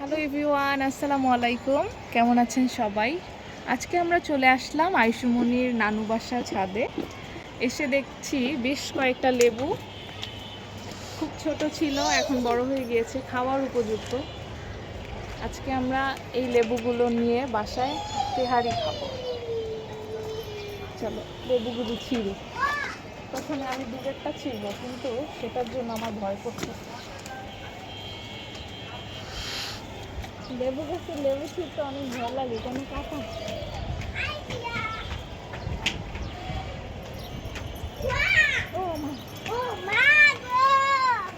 Hello everyone, আসসালামু আলাইকুম। কেমন আছেন সবাই? আজকে আমরা চলে আসলাম আয়ুষমনির নানু বাসা ছাদে। এসে দেখছি বেশ কয়েকটা লেবু। খুব ছোট ছিল, এখন বড় হয়ে গিয়েছে, খাওয়ার উপযুক্ত। আজকে আমরা এই লেবুগুলো নিয়ে বাসায় তেহারি খাব। চলো, লেবুগুলো ছিঁড়ি। প্রথমে আমি দুধেরটা ছিঁড়ব, কিন্তু সেটার জন্য আমার ভয় করছে। লেবু গাছে লেবু ছিঁড়তে অনেক ভালো লাগে কেন ও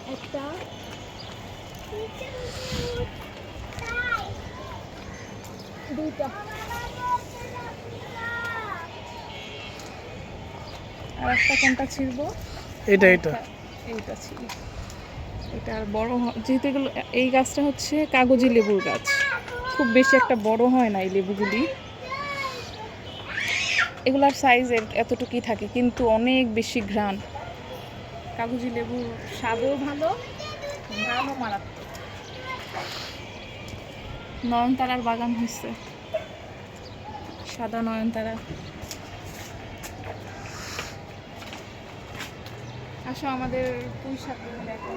একটা। দুইটা। আর একটা কোনটা ছিড়বো? এটা এটা। এইটা ছিল এটা আর বড় যেহেতু এগুলো এই গাছটা হচ্ছে কাগজি লেবুর গাছ। খুব বেশি একটা বড় হয় না এই লেবুগুলি। এগুলার সাইজ এতটুকুই থাকে, কিন্তু অনেক বেশি ঘ্রাণ। কাগজি লেবুর স্বাদও ভালো, ঘ্রাণও মারাত্মক। নয়নতারার বাগান হচ্ছে সাদা নয়নতারা। আসো আমাদের পুঁই শাক দেখো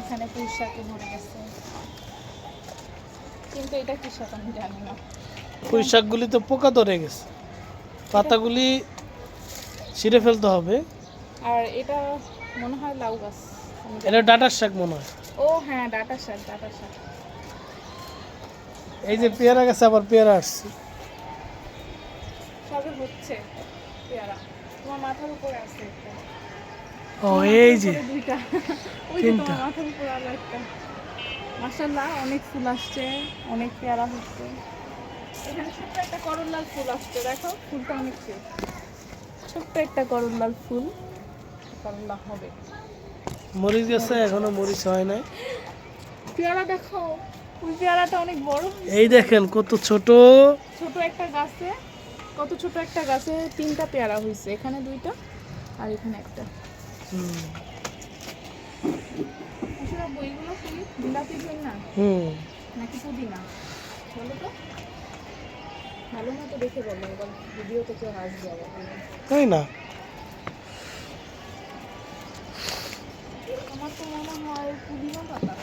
এখানে পুঁই শাকে ভরে গেছে। কিন্তু এটা কি শাক আমি জানি না। পুঁই শাকগুলি তো পোকা ধরে গেছে। পাতাগুলি ছিঁড়ে ফেলতে হবে। আর এটা মনে হয় লাউ গাছ। এটা ডাটার শাক মনে হয়। ও হ্যাঁ ডাটা শাক ডাটা শাক। এই যে পেয়ারা গাছে আবার পেয়ারা আসছে। হচ্ছে। পেয়ারা। তোমার মাথার উপরে আছে একটা। ও এই যে। দুইটা। ওই তিনটা। মাথার উপরে একটা। মাশাল্লাহ অনেক ফুল আসছে। অনেক পেয়ারা হচ্ছে। এখানে ছোট্ট একটা ফুল আসছে দেখো। ফুলটা অনেক। ছোট্ট একটা করল্লার ফুল। করল্লা হবে। মরিচ গেছে এখনও মরিচ হয় নাই। পেয়ারা দেখো ওই পেয়ারাটা অনেক বড় এই দেখেন কত ছোট। ছোট একটা গাছে। কত ছোট একটা গাছে তিনটা পেয়ারা হয়েছে এখানে দুইটা আর এখানে একটা। আসলে বইগুলো কি না? হুম। নাকি পুদিনা? বলো তো। ভালো মতো দেখে বলো এবার ভিডিওতে কেউ আসবে আবার তাই না? আমার তো মনে হয় পুদিনা পাতা।